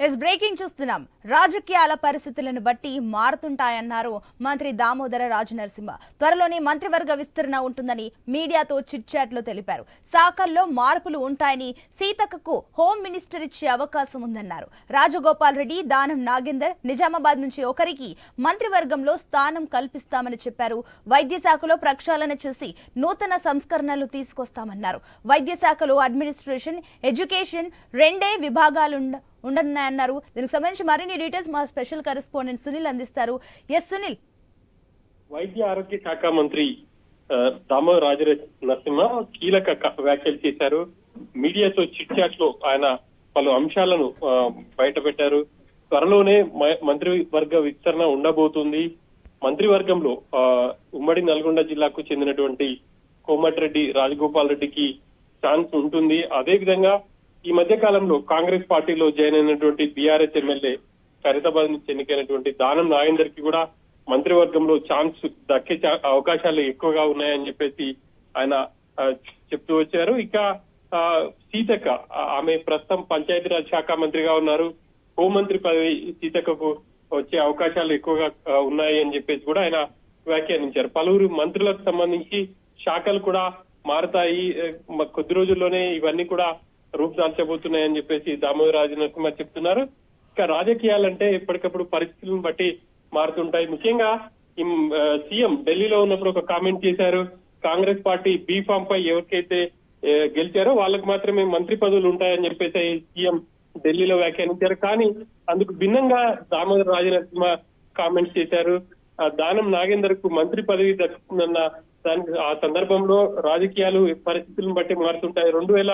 Yes breaking చూస్తున్నాం రాజకీయాల పరిస్థితులను బట్టి మారుతుంటాయన్నారు మంత్రి దామోదర రాజనరసింహ త్వరలోనే మంత్రివర్గ విస్తరణ ఉంటుందని మీడియాతో చిట్చాట్లో తెలిపారు శాఖల్లో మార్పులు ఉంటాయని సీతక్కకు హోమ్ మినిస్టర్ ఇచ్చే అవకాశం ఉందన్నారు రాజగోపాల్ రెడ్డి దానం నాగేందర్ నిజామాబాద్ నుంచి ఒకరికి మంత్రివర్గంలో స్థానం కల్పిస్తామని చెప్పారు వైద్య శాఖలో ప్రక్షాళన చేసి నూతన సంస్కరణలు తీసుకొస్తామన్నారు వైద్య శాఖలో అడ్మినిస్ట్రేషన్ ఎడ్యుకేషన్ రెండే విభాగాలు ఉండనున్నాయన్నారు. దీనికి సంబంధించి మరిన్ని డీటెయిల్స్ మా స్పెషల్ కరెస్పాండెంట్ సునీల్ అందిస్తారు. ఎస్ సునీల్. వైద్య ఆరోగ్య శాఖ మంత్రి ఆ, దామోదర్ రాజ నరసింహ కీలక వ్యాఖ్యలు చేశారు. మీడియాతో చిట్ చాట్లో ఆయన పలు అంశాలను బయట బయటపెట్టారు. త్వరలోనే మ- మంత్రివర్గ విస్తరణ ఉండబోతుంది. మంత్రివర్గంలో ఆ, ఉమ్మడి నల్గొండ జిల్లాకు చెందినటువంటి కోమటిరెడ్డి రాజగోపాల్ రెడ్డికి ఛాన్స్ ఉంటుంది. అదే విధంగా ఈ మధ్య కాలంలో కాంగ్రెస్ పార్టీలో జాయిన్ అయినటువంటి బీఆర్ఎస్ ఎమ్మెల్యే ఖైరతాబాద్ నుంచి ఎన్నికైనటువంటి దానం నాగేందర్కి కూడా మంత్రివర్గంలో ఛాన్స్ దక్కే చా- అవకాశాలు ఎక్కువగా ఉన్నాయని చెప్పేసి ఆయన చెప్తూ వచ్చారు. ఇక ఆ, సీతక్క ఆమె ప్రస్తుతం పంచాయతీరాజ్ శాఖ మంత్రిగా ఉన్నారు. హోంమంత్రి పదవి సీతక్కకు వచ్చే అవకాశాలు ఎక్కువగా ఉన్నాయి అని చెప్పేసి కూడా ఆయన వ్యాఖ్యానించారు. పలువురు మంత్రులకు సంబంధించి శాఖలు కూడా మారతాయి. కొద్ది రోజుల్లోనే ఇవన్నీ కూడా రూపుదాల్చబోతున్నాయని చెప్పేసి దామోదర్ రాజనరసింహ చెప్తున్నారు. ఇక రాజకీయాలంటే ఎప్పటికప్పుడు పరిస్థితులను బట్టి మారుతుంటాయి. ముఖ్యంగా సీఎం ఢిల్లీలో ఉన్నప్పుడు ఒక కామెంట్ చేశారు. కాంగ్రెస్ పార్టీ బీ ఫామ్ పై ఎవరికైతే గెలిచారో వాళ్ళకి మాత్రమే మంత్రి పదవులు ఉంటాయని చెప్పేసి సీఎం ఢిల్లీలో వ్యాఖ్యానించారు. కానీ అందుకు భిన్నంగా దామోదర రాజనరసింహ కామెంట్స్ చేశారు. ఆ దానం నాగేందర్కు మంత్రి పదవి దక్కుతుందన్న దానికి ఆ సందర్భంలో రాజకీయాలు పరిస్థితులను బట్టి మారుతుంటాయి. రెండు వేల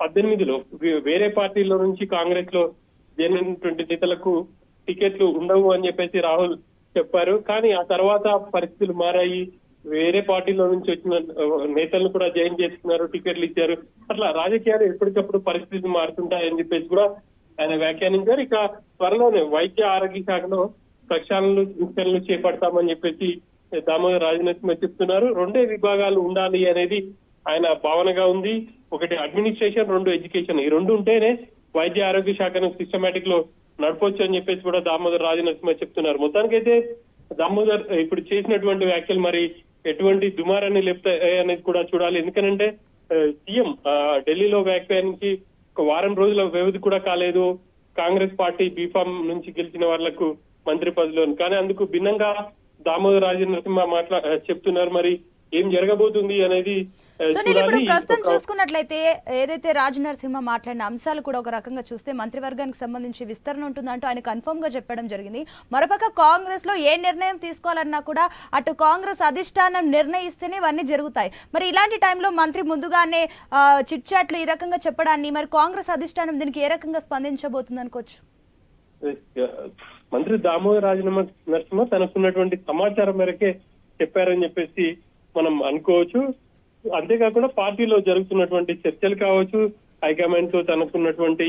పద్దెనిమిదిలో వేరే పార్టీలో నుంచి కాంగ్రెస్లో చేరినటువంటి నేతలకు టికెట్లు ఉండవు అని చెప్పేసి రాహుల్ చెప్పారు. కానీ ఆ తర్వాత పరిస్థితులు మారాయి. వేరే పార్టీలో నుంచి వచ్చిన నేతలను కూడా జాయిన్ చేసుకున్నారు టికెట్లు ఇచ్చారు. అట్లా రాజకీయాలు ఎప్పటికప్పుడు పరిస్థితులు మారుతుంటాయని చెప్పేసి కూడా ఆయన వ్యాఖ్యానించారు. ఇక త్వరలోనే వైద్య ఆరోగ్య శాఖలో ప్రక్షాళనలు సంస్కరణలు చేపడతామని చెప్పేసి దామోదర్ రాజనరసింహ చెప్తున్నారు. రెండే విభాగాలు ఉండాలి అనేది ఆయన భావనగా ఉంది. ఒకటి అడ్మినిస్ట్రేషన్ రెండు ఎడ్యుకేషన్ ఈ రెండు ఉంటేనే వైద్య ఆరోగ్య శాఖను సిస్టమేటిక్లో నడపొచ్చు అని చెప్పేసి కూడా దామోదర్ రాజనరసింహ చెప్తున్నారు. మొత్తానికైతే దామోదర్ ఇప్పుడు చేసినటువంటి వ్యాఖ్యలు మరి ఎటువంటి దుమారాన్ని లేపుతాయి అనేది కూడా చూడాలి. ఎందుకనంటే సీఎం ఆ, ఢిల్లీలో వ్యాఖ్యానించి ఒక వారం రోజుల వ్యవధి కూడా కాలేదు. కాంగ్రెస్ పార్టీ బీఫామ్ నుంచి గెలిచిన వాళ్ళకు మంత్రి పదవిలో కానీ అందుకు భిన్నంగా దామోదర్ రాజనరసింహ మాట్లా చెప్తున్నారు. మరి ఏం జరగబోతుంది అనేది సునీల్ ఇప్పుడు ప్రస్తుతం చూసుకున్నట్లయితే ఏదైతే రాజనరసింహ మాట్లాడిన అంశాలు కూడా ఒక రకంగా చూస్తే మంత్రివర్గానికి సంబంధించి విస్తరణ ఉంటుందంటూ ఆయన కన్ఫర్మ్గా చెప్పడం జరిగింది. మరోపక్క కాంగ్రెస్లో ఏ నిర్ణయం తీసుకోవాలన్నా కూడా అటు కాంగ్రెస్ అధిష్టానం నిర్ణయిస్తేనే ఇవన్నీ జరుగుతాయి. మరి ఇలాంటి టైంలో మంత్రి ముందుగానే చిట్ చాట్లు ఈ రకంగా చెప్పడాన్ని మరి కాంగ్రెస్ అధిష్టానం దీనికి ఏ రకంగా స్పందించబోతుంది అనుకోవచ్చు? మంత్రి దామోదర్ రాజనమ నరసింహ తనకున్నటువంటి సమాచారం మేరకే చెప్పారని చెప్పేసి మనం అనుకోవచ్చు. అంతేకాకుండా పార్టీలో జరుగుతున్నటువంటి చర్చలు కావచ్చు హైకమాండ్తో తనకున్నటువంటి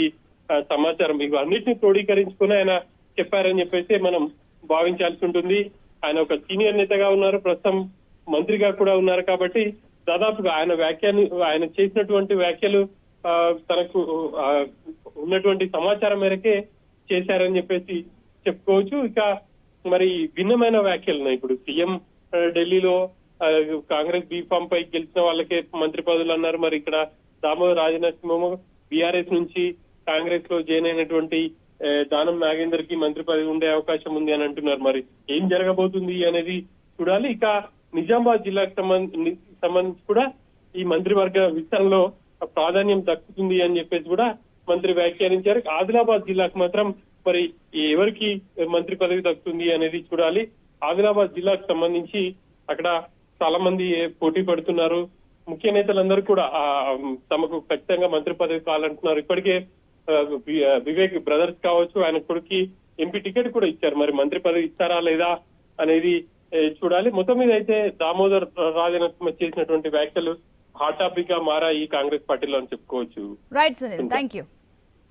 సమాచారం ఇవన్నిటిని క్రోడీకరించుకుని ఆయన చెప్పారని చెప్పేసి మనం భావించాల్సి ఉంటుంది. ఆయన ఒక సీనియర్ నేతగా ఉన్నారు ప్రస్తుతం మంత్రిగా కూడా ఉన్నారు కాబట్టి దాదాపుగా ఆయన వ్యాఖ్యాన్ని ఆయన చేసినటువంటి వ్యాఖ్యలు ఆ, తనకు ఉన్నటువంటి సమాచారం మేరకే చేశారని చెప్పేసి చెప్పుకోవచ్చు. ఇక మరి భిన్నమైన వ్యాఖ్యలు ఉన్నాయి. ఇప్పుడు సీఎం ఢిల్లీలో కాంగ్రెస్ బీఫామ్ పై గెలిచిన వాళ్ళకే మంత్రి పదవులు అన్నారు. మరి ఇక్కడ దామోదర్ రాజనరసింహము బీఆర్ఎస్ నుంచి కాంగ్రెస్లో జాయిన్ అయినటువంటి దానం నాగేందర్కి మంత్రి పదవి ఉండే అవకాశం ఉంది అని అంటున్నారు. మరి ఏం జరగబోతుంది అనేది చూడాలి. ఇక నిజామాబాద్ జిల్లాకు సంబంధించి కూడా ఈ మంత్రివర్గ విస్తరణలో ప్రాధాన్యం దక్కుతుంది అని చెప్పేసి కూడా మంత్రి వ్యాఖ్యానించారు. ఆదిలాబాద్ జిల్లాకు మాత్రం మరి ఎవరికి మంత్రి పదవి దక్కుతుంది అనేది చూడాలి. ఆదిలాబాద్ జిల్లాకు సంబంధించి అక్కడ చాలా మంది పోటీ పడుతున్నారు. ముఖ్య నేతలందరూ కూడా తమకు ఖచ్చితంగా మంత్రి పదవి కావాలంటున్నారు. ఇప్పటికే వివేక్ బ్రదర్స్ కావచ్చు ఆయన కొడుకు ఎంపీ టికెట్ కూడా ఇచ్చారు. మరి మంత్రి పదవి ఇస్తారా లేదా అనేది చూడాలి. మొత్తం మీద అయితే దామోదర్ రాజనరసింహ చేసినటువంటి వ్యాఖ్యలు హాట్ టాపిక్గా మారాయి కాంగ్రెస్ పార్టీలో అని చెప్పుకోవచ్చు. Right thank you